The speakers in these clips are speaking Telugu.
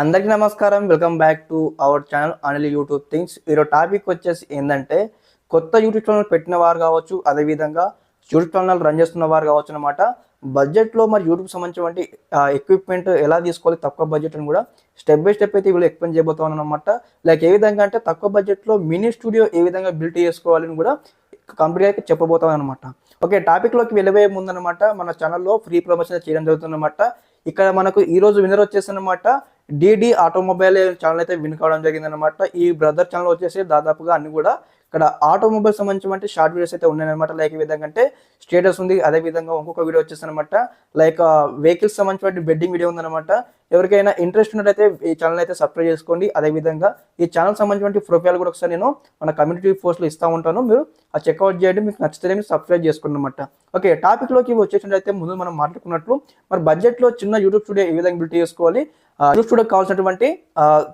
అందరికీ నమస్కారం. Welcome back to our channel Anil YouTube things ఈరోజు టాపిక్ వచ్చేసి ఏంటంటే కొత్త యూట్యూబ్ ఛానల్ పెట్టిన వారు కావచ్చు అదేవిధంగా యూట్యూబ్ ఛానల్ రన్ చేస్తున్న వారు కావచ్చు అనమాట బడ్జెట్లో మరి యూట్యూబ్ సంబంధించినటువంటి ఎక్విప్మెంట్ ఎలా తీసుకోవాలి తక్కువ బడ్జెట్ అని కూడా స్టెప్ బై స్టెప్ అయితే వీళ్ళు ఎక్స్ప్లెయిన్ చేయబోతున్నాను అనమాట లైక్ ఏ విధంగా అంటే తక్కువ బడ్జెట్లో మినీ స్టూడియో ఏ విధంగా బిల్డ్ చేసుకోవాలని కూడా కంప్లీట్గా అయితే చెప్పబోతాం అనమాట ఓకే టాపిక్లోకి వెళ్ళబోయే ముందనమాట మన ఛానల్లో ఫ్రీ ప్రమోషన్ చేయడం జరుగుతుందన్నమాట. ఇక్కడ మనకు ఈ రోజు విన్నర్ వచ్చేసి అనమాట డిడి ఆటోమొబైల్ ఛానల్ అయితే విన్ కావడం జరిగింది అనమాట ఈ బ్రదర్ ఛానల్ వచ్చేసి దాదాపుగా అన్ని కూడా ఇక్కడ ఆటోమొబైల్ సంబంధించిన షార్ట్ వీడియోస్ అయితే ఉన్నాయన్నమాట. లైక్ ఈ విధంగా అంటే స్టేటస్ ఉంది అదే విధంగా ఇంకొక వీడియో వచ్చేసి అనమాట లైక్ వెహికల్స్ సంబంధించిన బెడ్డింగ్ వీడియో ఉందన్నమాట. ఎవరికైనా ఇంట్రెస్ట్ ఉన్నట్లయితే ఈ ఛానల్ అయితే సబ్స్క్రైబ్ చేసుకోండి. అదే విధంగా ఈ ఛానల్ సంబంధించిన ప్రొఫైల్ కూడా ఒకసారి నేను మన కమ్యూనిటీ పోస్ట్లో ఇస్తూ ఉంటాను. మీరు ఆ చెక్అవుట్ చేయండి. మీకు నచ్చితే మీరు సబ్స్క్రైబ్ చేసుకోండి అనమాట ఓకే టాపిక్లోకి వచ్చేసినట్లయితే ముందు మనం మాట్లాడుకున్నట్లు మరి బడ్జెట్లో చిన్న యూట్యూబ్ స్టూడియో ఏ విధంగా బిల్డ్ చేసుకోవాలి? యూట్యూబ్ స్టూడియో కావాల్సినటువంటి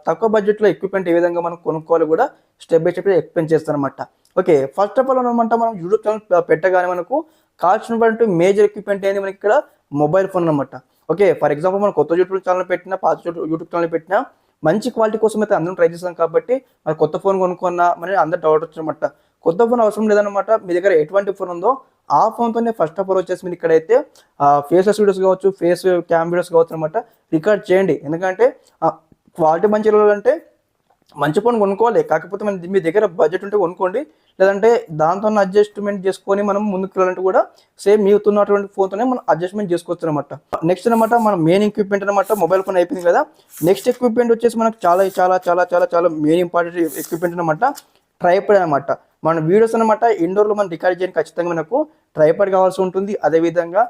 తక్కువ బడ్జెట్లో ఎక్విప్మెంట్ ఏ విధంగా మనం కొనుక్కోవాలి కూడా స్టెప్ బై స్టెప్ ఎక్స్ప్లెయిన్ అనమాట ఓకే ఫస్ట్ ఆఫ్ ఆల్ అనమాట మనం యూట్యూబ్ ఛానల్ పెట్టగానే మనకు కావాల్సినటువంటి మేజర్ ఎక్విప్మెంట్ అనేది మనకి ఇక్కడ మొబైల్ ఫోన్ అనమాట ఓకే ఫర్ ఎగ్జాంపుల్ మనం కొత్త యూట్యూబ్ ఛానల్ పెట్టినా పాత యూట్యూబ్ ఛానల్ పెట్టినా మంచి క్వాలిటీ కోసం అయితే అందరం ట్రై చేస్తాం కాబట్టి మరి కొత్త ఫోన్ కొనుక్కున్నా మరి అందరు డౌట్ వచ్చినమాట. కొత్త ఫోన్ అవసరం లేదనమాట మీ దగ్గర ఎటువంటి ఫోన్ ఉందో ఆ ఫోన్తోనే ఫస్ట్ ఆఫ్ ఆల్ వచ్చేసి మీరు ఇక్కడైతే ఫేసెస్ వీడియోస్ కావచ్చు ఫేస్ క్యామ్ వీడియోస్ కావచ్చు అనమాట రికార్డ్ చేయండి. ఎందుకంటే క్వాలిటీ మంచి అంటే మంచి ఫోన్ కొనుక్కోవాలి. కాకపోతే మన మీ దగ్గర బడ్జెట్ ఉంటే కొనుక్కోండి. లేదంటే దాంతో అడ్జస్ట్మెంట్ చేసుకొని మనం ముందుకు వెళ్ళాలంటే కూడా సేమ్ మీతున్నటువంటి ఫోన్తోనే మనం అడ్జస్ట్మెంట్ చేసుకోవచ్చు అనమాట నెక్స్ట్ అనమాట మన మెయిన్ ఎక్విప్మెంట్ అనమాట మొబైల్ ఫోన్ అయిపోయింది కదా. నెక్స్ట్ ఎక్విప్మెంట్ వచ్చేసి మనకు చాలా చాలా చాలా చాలా చాలా మెయిన్ ఇంపార్టెంట్ ఎక్విప్మెంట్ అనమాట ట్రైపాడ్ అనమాట మన వీడియోస్ అనమాట ఇండోర్లో మనం రికార్డ్ చేయడానికి ఖచ్చితంగా మనకు ట్రైపాడ్ కావాల్సి ఉంటుంది. అదేవిధంగా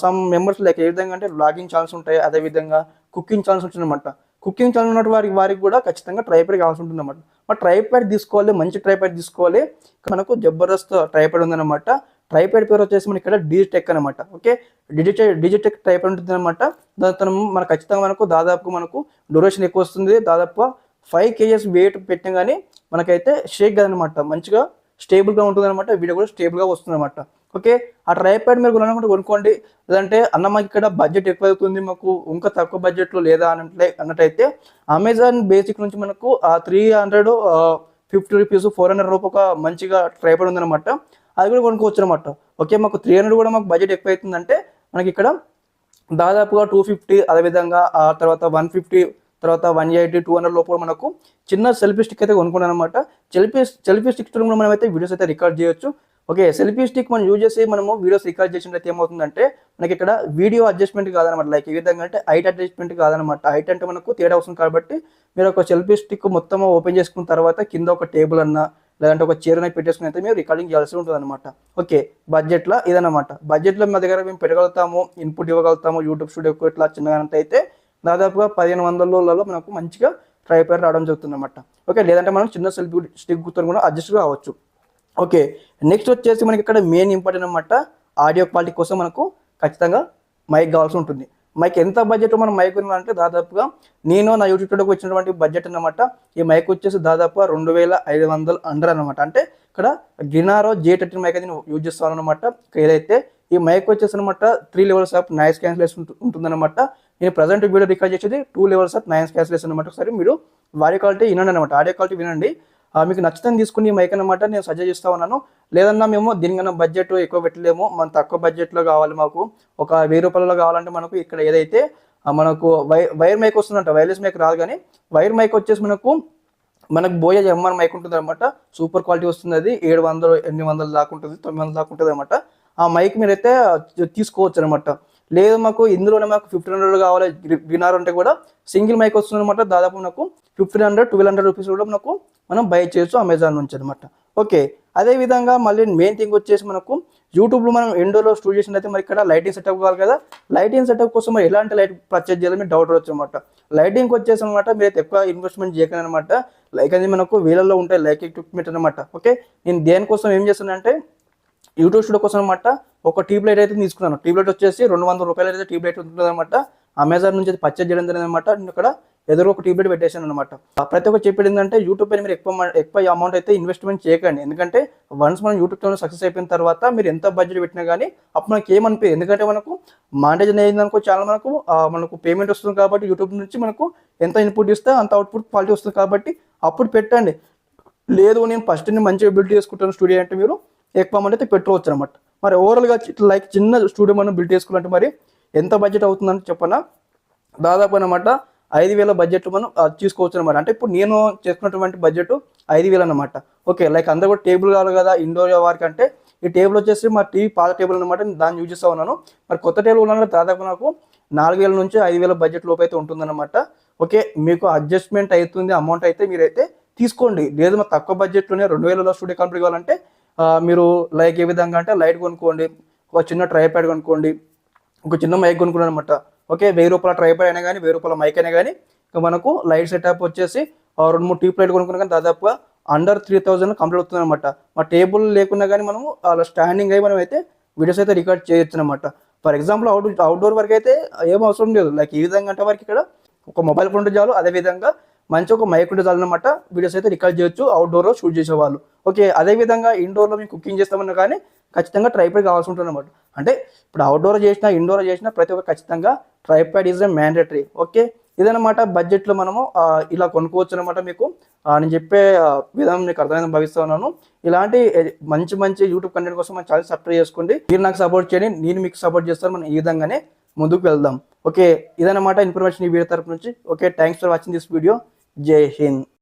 సమ్ మెంబర్స్ లైక్ ఏ విధంగా అంటే లాగింగ్ ఛాన్స్ ఉంటాయి. అదేవిధంగా కుకింగ్ ఛాన్స్ ఉంటుంది అనమాట కుకింగ్ ఛానల్ ఉన్న వారికి వారికి కూడా ఖచ్చితంగా ట్రైపాడ్ కావాల్సి ఉంటుంది అన్నమాట మరి ట్రైపాడ్ తీసుకోవాలి మంచి ట్రైపాడ్ తీసుకోవాలి. మనకు జబర్దస్త్ ట్రైపాడ్ ఉందన్నమాట. ట్రైపాడ్ పేరు వచ్చేసి మనకి ఇక్కడ డిజిటెక్ అనమాట ఓకే డిజిటెక్ డిజిటెక్ ట్రైపాడ్ ఉంటుంది అనమాట దాని మన ఖచ్చితంగా మనకు దాదాపు మనకు డ్యూరేషన్ ఎక్కువ వస్తుంది. దాదాపు ఫైవ్ కేజెస్ వెయిట్ పెట్టిన కానీ మనకైతే షేక్ కదనమాట మంచిగా స్టేబుల్గా ఉంటుంది అనమాట వీడియో కూడా స్టేబుల్గా వస్తుంది అనమాట ఓకే? ఆ ట్రైపాడ్ మీరు కొనాలనుకుంటే కొనుక్కోండి. లేదంటే అన్న మాకు ఇక్కడ బడ్జెట్ ఎక్కువ అవుతుంది మాకు ఇంకా తక్కువ బడ్జెట్లో లేదా అన్నట్లే అన్నట్టయితే అమెజాన్ బేసిక్ నుంచి మనకు ఆ three hundred fifty rupees four hundred రూపాయ ఒక మంచిగా ట్రైపాడ్ ఉందన్నమాట. అది కూడా కొనుక్కోవచ్చు అనమాట ఓకే? మాకు త్రీ హండ్రెడ్ కూడా మాకు బడ్జెట్ ఎక్కువ అవుతుందంటే మనకి ఇక్కడ దాదాపుగా టూ ఫిఫ్టీ అదేవిధంగా ఆ తర్వాత వన్ ఫిఫ్టీ తర్వాత వన్ ఎయిటీ టూ హండ్రెడ్ లోపల మనకు చిన్న సెల్ఫీ స్టిక్ అయితే కొనుక్కున్నాను అనమాట సెల్ఫీ సెల్ఫీ స్టిక్ కూడా మనం అయితే వీడియోస్ అయితే రికార్డ్ చేయొచ్చు. ఓకే సెల్ఫీ స్టిక్ మనం యూజ్ చేసి మనము వీడియోస్ రికార్డ్ చేసినట్లయితే ఏమవుతుందంటే మనకి ఇక్కడ వీడియో అడ్జస్ట్మెంట్ కాదనమాట. లైక్ ఏ విధంగా అంటే హైట్ అడ్జస్ట్మెంట్ కాదనమాట. హైట్ అంటే మనకు తేడా వస్తుంది కాబట్టి మీరు ఒక సెల్ఫీ స్టిక్ మొత్తం ఓపెన్ చేసుకున్న తర్వాత కింద ఒక టేబుల్ అన్న లేదంటే ఒక చైర్ పెట్టేసుకుని అయితే మేము రికార్డింగ్ చేయాల్సి ఉంటుంది అనమాట ఓకే బడ్జెట్లో ఇదనమాట బడ్జెట్లో మా దగ్గర మేము పెట్టగలుగుతాము ఇన్పుట్ ఇవ్వగలుగుతాము యూట్యూబ్ స్టూడియోకి ఇట్లా చిన్నగా అయితే దాదాపుగా పదిహేను వందలలో మనకు మంచిగా ట్రైపేర్ రావడం జరుగుతుంది అనమాట ఓకే లేదంటే మనం చిన్న సెల్ఫీ స్టిక్ కూడా అడ్జస్ట్ కావచ్చు. ఓకే నెక్స్ట్ వచ్చేసి మనకి ఇక్కడ మెయిన్ ఇంపార్టెంట్ అనమాట ఆడియో క్వాలిటీ కోసం మనకు ఖచ్చితంగా మైక్ కావాల్సి ఉంటుంది. మైక్ ఎంత బడ్జెట్ మనం మైక్ అంటే దాదాపుగా నేను నా యూట్యూబ్లోకి వచ్చినటువంటి బడ్జెట్ అన్నమాట ఈ మైక్ వచ్చేసి దాదాపు రెండు వేల ఐదు వందలు అండర్ అనమాట అంటే ఇక్కడ గినారో జే థర్టీన్ మైక్ అయితే నేను యూజ్ చేస్తాను అనమాట ఏదైతే ఈ మైక్ వచ్చేసి అనమాట three levels of noise cancellation ఉంటుందన్నమాట. నేను ప్రజెంట్ వీడియో రికార్డ్ చేసేది two levels of noise cancellation అనమాట ఒకసారి మీరు వారి క్వాలిటీ వినండి అనమాట ఆడియో క్వాలిటీ వినండి. మీకు నచ్చితే తీసుకుని మైక్ అనమాట నేను సజెస్ట్ చేస్తా ఉన్నాను. లేదన్నా మేము దీనికన్నా బడ్జెట్ ఎక్కువ పెట్టలేము. మన తక్కువ బడ్జెట్లో కావాలి మాకు. ఒక వెయ్యి రూపాయలలో కావాలంటే మనకు ఇక్కడ ఏదైతే మనకు వై వైర్ మైక్ వస్తుందంట. వైర్లెస్ మైక్ రాదు కానీ వైర్ మైక్ వచ్చేసి మనకు మనకు బోయా ఎంఆర్ మైక్ ఉంటుంది అనమాట సూపర్ క్వాలిటీ వస్తుంది అది. ఏడు వందలు ఎనిమిది వందలు దాకా ఉంటుంది తొమ్మిది వందలు దాకా ఉంటుంది అనమాట ఆ మైక్ మీరైతే తీసుకోవచ్చు అనమాట లేదు మాకు ఇందులోనే మాకు ఫిఫ్టీన్ హండ్రెడ్ కావాలి. వినార్ అంటే కూడా సింగిల్ మైక్ వస్తుంది అనమాట దాదాపు మనకు fifteen hundred twelve hundred rupees కూడా మనకు మనం బై చేయొచ్చు అమెజాన్ నుంచి అనమాట ఓకే. అదే విధంగా మళ్ళీ మెయిన్ థింగ్ వచ్చేసి మనకు యూట్యూబ్లో మనం ఎండోలో స్టూడియో చేసినట్టు మరి ఇక్కడ లైటింగ్ సెటప్ కావాలి కదా. లైటింగ్ సెటప్ కోసం మరి ఎలాంటి లైట్ పర్చేజ్ చేయాలని డౌట్ వచ్చు అనమాట లైటింగ్ వచ్చేసి అనమాట మీరు ఎక్కువ ఇన్వెస్ట్మెంట్ చేయకండి అనమాట లైక్ అనేది మనకు వేలల్లో ఉంటాయి లైక్ ఎక్విప్మెంట్ అనమాట ఓకే. నేను దేనికోసం ఏం చేస్తానంటే యూట్యూబ్ స్టూడియో కోసం అనమాట ఒక ట్యూబ్ లైట్ అయితే తీసుకున్నాను. ట్యూబ్ లైట్ వచ్చేసి రెండు వందల రూపాయలు అయితే ట్యూబ్ లైట్ ఉంటుంది అనమాట అమెజాన్ నుంచి అయితే పర్చేజ్ చేయడం జరిగింది అనమాట నేను ఇక్కడ ఎదురు ఒక ట్యూబ్లైట్ పెట్టేశాను అనమాట ప్రతి ఒక్క చెప్పేది ఏంటంటే యూట్యూబ్ పైన మీరు ఎక్కువ ఎక్కువ అమౌంట్ అయితే ఇన్వెస్ట్మెంట్ చేయకండి. ఎందుకంటే వన్స్ మనం యూట్యూబ్ ఛానల్ సక్సెస్ అయిపోయిన తర్వాత మీరు ఎంత బడ్జెట్ పెట్టినా కానీ అప్పుడు మనకి ఏమనిపించదు ఎందుకంటే మనకు మాండేజ్ అయిందనుకో చాలా మనకు మనకు పేమెంట్ వస్తుంది కాబట్టి యూట్యూబ్ నుంచి మనకు ఎంత ఇన్పుట్ ఇస్తే అంత అవుట్పుట్ క్వాలిటీ వస్తుంది కాబట్టి అప్పుడు పెట్టండి. లేదు నేను ఫస్ట్ నేను మంచిగా బిల్డ్ చేసుకుంటాను స్టూడియో అంటే మీరు ఎక్కువ అమౌంట్ అయితే పెట్టుకోవచ్చు అనమాట మరి ఓవరాల్గా లైక్ చిన్న స్టూడియో మనం బిల్డ్ చేసుకోవాలంటే మరి ఎంత బడ్జెట్ అవుతుందని చెప్పనా? దాదాపు అనమాట ఐదు వేల బడ్జెట్ మనం తీసుకోవచ్చు అనమాట అంటే ఇప్పుడు నేను చేసుకున్నటువంటి బడ్జెట్ ఐదు వేలు అనమాట ఓకే లైక్ అందరు కూడా టేబుల్ కావాలి కదా ఇండోర్ వారికి అంటే ఈ టేబుల్ వచ్చేసి మా టీవీ పాత టేబుల్ అనమాట దాన్ని యూజ్ చేస్తా ఉన్నాను. మరి కొత్త టేబుల్ ఉన్న దాదాపు నాకు నాలుగు వేల నుంచి ఐదు వేల బడ్జెట్ లోపు అయితే ఉంటుందన్నమాట ఓకే మీకు అడ్జస్ట్మెంట్ అవుతుంది అమౌంట్ అయితే మీరైతే తీసుకోండి. లేదు మా తక్కువ బడ్జెట్లోనే రెండు వేలలో స్టూడియో కంప్లీట్ కావాలంటే మీరు లైక్ ఏ విధంగా అంటే లైట్ కొనుక్కోండి ఒక చిన్న ట్రైప్యాడ్ కొనుక్కోండి ఒక చిన్న మైక్ కొనుక్కున్నాను అనమాట ఓకే వెయ్యి రూపాయల ట్రైప్యాడ్ అయినా కానీ వెయ్యి రూపాయల మైక్ అయినా కానీ ఇంకా మనకు లైట్ సెటప్ వచ్చేసి ఆ, రెండు మూడు ట్యూబ్ లైట్ కొనుక్కున్నా కానీ దాదాపుగా అండర్ త్రీ థౌజండ్ కంప్లీట్ అవుతుంది అనమాట మా టేబుల్ లేకున్నా కానీ మనము అలా స్టాండింగ్ అయ్యి మనం అయితే వీడియోస్ అయితే రికార్డ్ చేయొచ్చు అనమాట ఫర్ ఎగ్జాంపుల్ అవుట్ అవుట్డోర్ వరకు అయితే ఏం అవసరం లేదు. లైక్ ఈ విధంగా అంటే వరకు ఇక్కడ ఒక మొబైల్ ఫోన్ ఉంటే చాలు. అదే విధంగా మంచి ఒక మైక్ ఉంటే చాలు అనమాట వీడియోస్ అయితే రికార్డ్ చేయొచ్చు. అవుట్డోర్లో షూట్ చేసేవాళ్ళు. ఓకే అదే విధంగా ఇండోర్లో మేము కుకింగ్ చేస్తామన్నా కానీ ఖచ్చితంగా ట్రైప్యాడ్ కావాల్సి ఉంటుంది అనమాట అంటే ఇప్పుడు అవుట్డోర్ చేసినా ఇండోర్ చేసినా ప్రతి ఒక్క ఖచ్చితంగా tripod is a mandatory okay? ఇదనమాట బడ్జెట్లో మనము ఇలా కొనుక్కోవచ్చు అనమాట మీకు. నేను చెప్పే విధానం మీకు అర్థమైందని భావిస్తున్నాను ఇలాంటి మంచి మంచి యూట్యూబ్ కంటెంట్ కోసం మన ఛానల్ సబ్స్క్రైబ్ చేసుకోండి. మీరు నాకు సపోర్ట్ చేయండి నేను మీకు సపోర్ట్ చేస్తాను. మనం ఈ విధంగానే ముందుకు వెళ్దాం. ఓకే ఇదన్నమాట ఇన్ఫర్మేషన్ ఈ వీడియో తరపు నుంచి. Okay thanks for watching this video జై హింద్.